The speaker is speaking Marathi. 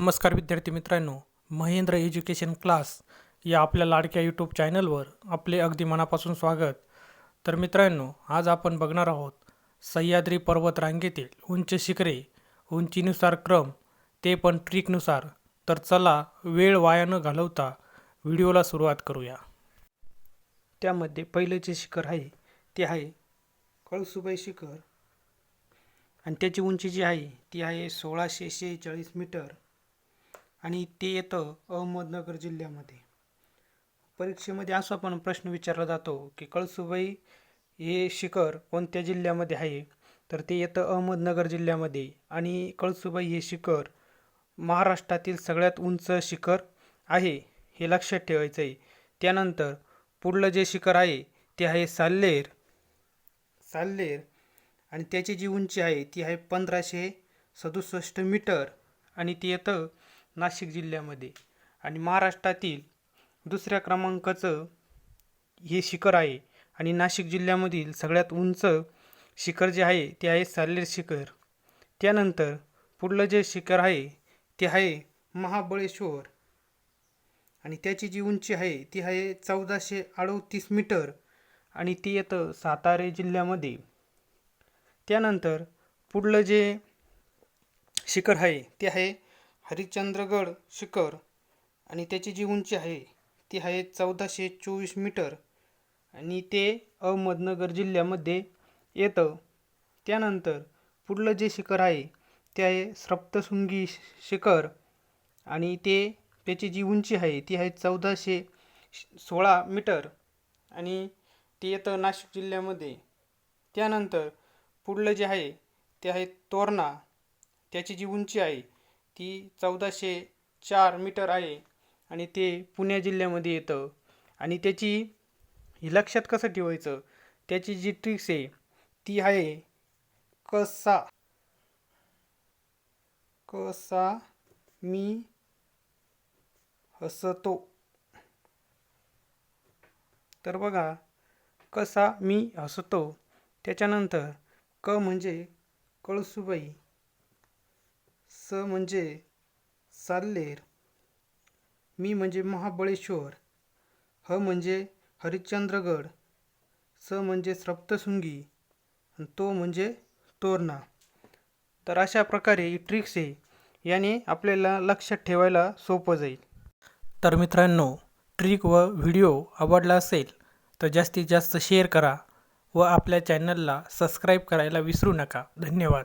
नमस्कार विद्यार्थी मित्रांनो महेंद्र एज्युकेशन क्लास या आपल्या लाडक्या यूट्यूब चॅनलवर आपले अगदी मनापासून स्वागत. तर मित्रांनो आज आपण बघणार आहोत सह्याद्री पर्वत रांगेतील उंच शिखरे उंचीनुसार क्रम ते पण ट्रिकनुसार. तर चला वेळ वाया न घालवता व्हिडिओला सुरुवात करूया. त्यामध्ये पहिलं जे शिखर आहे ते आहे कळसुबाई शिखर. आणि त्याची उंची जी आहे ती आहे सोळाशे शेहेचाळीस मीटर. आणि ते येतं अहमदनगर जिल्ह्यामध्ये. परीक्षेमध्ये असा पण प्रश्न विचारला जातो की कळसुबाई हे शिखर कोणत्या जिल्ह्यामध्ये आहे? तर ते येतं अहमदनगर जिल्ह्यामध्ये आणि कळसुबाई हे शिखर महाराष्ट्रातील सगळ्यात उंच शिखर आहे हे लक्षात ठेवायचं आहे त्यानंतर पुढलं जे शिखर आहे ते आहे साल्लेर. साल्लेर आणि त्याची जी उंची आहे ती आहे पंधराशे सदुसष्ट मीटर आणि ती येतं नाशिक जिल्ह्यामध्ये. आणि महाराष्ट्रातील दुसऱ्या क्रमांकाचं हे शिखर आहे. आणि नाशिक जिल्ह्यामधील सगळ्यात उंच शिखर जे आहे ते आहे साल्लेर शिखर. त्यानंतर पुढलं जे शिखर आहे ते आहे महाबळेश्वर. आणि त्याची जी उंची आहे ती आहे चौदाशे अडोतीस मीटर. आणि ती येतं सातारा जिल्ह्यामध्ये. त्यानंतर पुढलं जे शिखर आहे ते आहे हरिश्चंद्रगड शिखर आणि त्याची जी उंची आहे ती आहे चौदाशे चोवीस मीटर आणि ते अहमदनगर जिल्ह्यामध्ये येतं. त्यानंतर पुढलं जे शिखर आहे ते आहे सप्तशृंगी शिखर आणि ते त्याची जी उंची आहे ती आहे चौदाशे सोळा मीटर आणि ते येतं नाशिक जिल्ह्यामध्ये. त्यानंतर पुढलं जे आहे ते आहे तोरणा. त्याची जी उंची आहे ती चौदाशे चार मीटर आहे आणि ते पुणे जिल्ह्यामध्ये येतं. आणि त्याची ही लक्षात कसं ठेवायचं त्याची जी ट्रिक्स आहे ती आहे कसा कसा मी हसतो? तर बघा कसा मी हसतो? त्याच्यानंतर क म्हणजे कळसुबाई. स म्हणजे साल्लेर. मी म्हणजे महाबळेश्वर. ह म्हणजे हरिश्चंद्रगड. स म्हणजे सप्तशृंगी. आणि तो म्हणजे तोरणा. तर अशा प्रकारे ही ट्रिक्स आहे. याने आपल्याला लक्षात ठेवायला सोपं जाईल. तर मित्रांनो ट्रिक व व्हिडिओ आवडला असेल तर जास्तीत जास्त शेअर करा व आपल्या चॅनलला सबस्क्राईब करायला विसरू नका. धन्यवाद.